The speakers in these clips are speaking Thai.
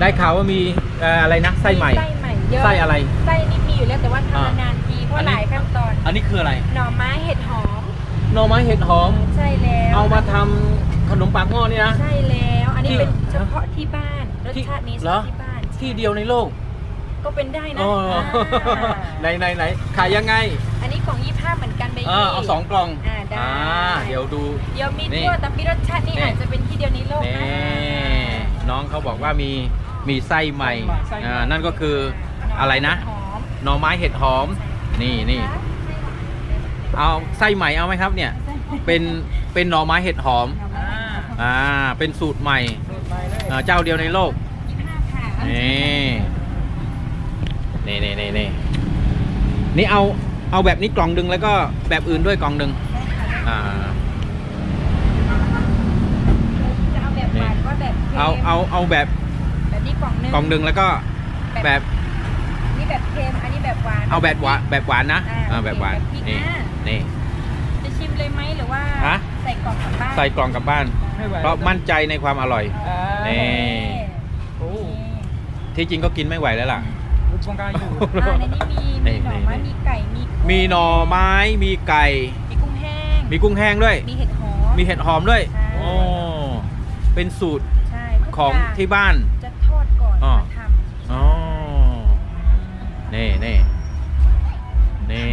ได้ข่าวว่ามีเอ่ออะไรนะไส้ใหม่ ไส้ใหม่เยอะไส้อะไร ไส้นี่มีอยู่แล้วแต่ว่าทำอ่านานๆทีเพราะหลายขั้นตอนอันนี้คืออะไรหน่อไม้เห็ดหอม หน่อไม้เห็ดหอม ใช่แล้วเอามาทำขนมปากหม้อนี่นะ ใช่แล้ว อันนี้ที่เป็นเฉพาะที่บ้านรสที่ชาตินี้เฉเหรอ พาะที่บ้านที่เดียวในโลกก็เป็นได้นะอ๋ออ่าไหนไหนไหนขายยังไงอันนี้กล่องยี่ห้าเหมือนกันเบเออเอาสองกล่องอ่าได้ เดี๋ยวดู เดี๋ยวมีนี่ทั่วแต่มีรสชาตินี่นี่ อาจจะเป็นที่เดียวในโลกนี่นะน้องเขาบอกว่ามี มีไส้ใหม่ไส้ใหม่อ่านั่นก็คืออะไรนะหอมหน่อไม้เห็ดหอม นี่นี่เอาไส้ใหม่เอาไหมครับเนี่ย เป็นเป็นหน่อไม้เห็ดหอม อ่าอ่าเป็นสูตรใหม่สูตรใหม่เลยอ่าเจ้าเดียวในโลกยี่ห้าค่ะนี่นี่นี่นี่นี่นี่เอาเอาแบบนี้กล่องหนึ่งแล้วก็แบบอื่นด้วยกล่องหนึ่งอ่าจะเอาแบบหวานก็แบบเค็มเอาเอาเอาแบบ แบบนี้กล่องหนึงกล่องหนึ่งแล้วก็แบบนี่แบบเค็มอันนี้แบบหวานเอาแบบหวานแบบหวานนะอ่าอ่าแบบหวานแบบพริกนี่นะนี่ จะชิมเลยไหมหรือว่าฮะ ใส่กล่องกลับบ้านใส่กล่องกลับบ้าน ไม่ไหวเพราะมั่นใจในความอร่อย อ่านี่โอ้ที่จริงก็กินไม่ไหวแล้วล่ะ ลูกบังกาอยู่ อ่าในนี้มีมีหน่อไม้มีไก่มีกุ้งมีหน่อไม้มีไก่ มีกุ้งแห้งมีกุ้งแห้งด้วย มีเห็ดหอม มีเห็ดหอมด้วยใช่ โอ้เป็นสูตรใช่ทุกของย่าที่บ้านจะท อดก่อนอ๋อ มาทำอ๋อ นี่นี่นี่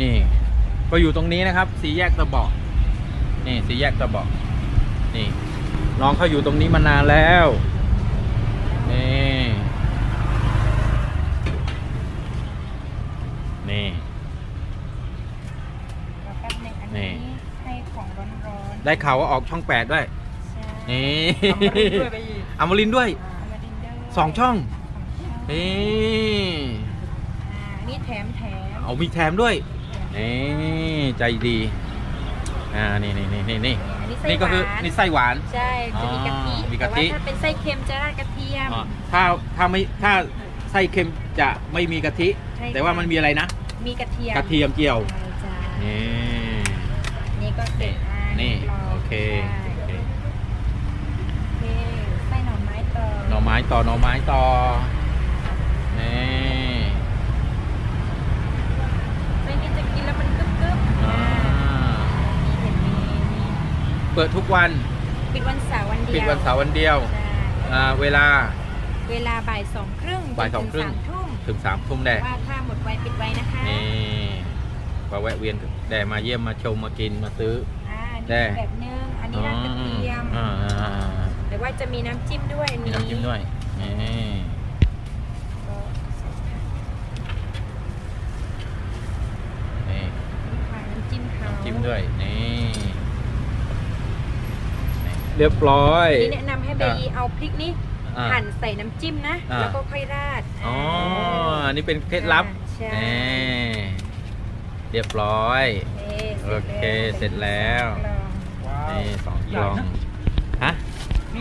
นี่ ก็อยู่ตรงนี้นะครับ สีแยกตะเบอกนี่ สีแยกตะเบอกนี่ น้องเขาอยู่ตรงนี้มานานแล้ว นี่ นี่แล้วแป๊บหนึงอันนี่ นี้ให้ของร้อนๆได้ข่าวว่าออกช่องแปดด้วยใช่ นี่ทำมาเรื่อยๆไปอีกอมรินทร์ด้วยเอามาดินเดอร์สองช่องสองช่องนี่อ่านี่แถมแถมเอามีแถมด้วยนี่ใจดีอ่านี่นี่นี่นี่นี่อันนี้ไส้นี่ก็คือหวานนี่ไส้หวาน ใช่จะมีกะทิอ๋อมีแต่กะทิว่าถ้าเป็นไส้เค็มจะราดกระเทียม อ๋อถ้าถ้าไม่ถ้าไส้เค็มจะไม่มีกะทิ ใช่แต่ว่ามันมีอะไรนะ มีกระเทียมกระเทียมเจียวใช่จ้านี่นี่ก็เสร็จอ่านี่พโอเค ใช่ โอเค โอเคไส้หน่อไม้ต่อ หน่อไม้ ต่อหน่อไม้ต่อนี่ไส้นี้จะกินแล้วมันกึ๊บกึ๊บอ่ามีเห็นมีมีเปิดทุกวันปิดวันเสาร์วันเดียวปิดวันเสาร์วันเดียวใช่อ่าเวลา เวลาบ่ายสองครึ่งบ่ายสองครึ่งจนถึสามทุ่มถึงสามทุ่มแดว่าถ้าหมดไวปิดไวนะคะนี่มาแวะเวียนแดมาเยี่ยมมาชมมากินมาซื้อ อ่าแด่นี่แบบนึงอันนี้ราดกระเทียม อ่าอ่าอ่าห รือว่าจะมีน้ำจิ้มด้วยอันมีนี้น้ำจิ้มด้วยนี่ก็ใส่ค่ะนี่ค่ะน้ำจิ้มเขาน้ำจิ้มด้วยนี่นี่ เรียบร้อย นี่แนะนำให้เบยีเอาพริกนี้อ่า หั่นใส่น้ำจิ้มนะ อ่า แล้วก็ค่อยราดอ๋ออันนี้เป็นเคล็ดลับใช่นี่เรียบร้อยโอเค เสร็จแล้วว้าวนี่สองกล่องฮะ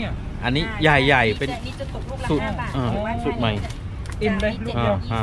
เนี่ย อันนี้ใหญ่ๆ เป็น นี่จะตกลูกละสูตรห้าบาทอ่าแต่ว่าสูตรใหม่จะอิ่มเลยจะลูกจ็ดเดียวยี่สิบห้า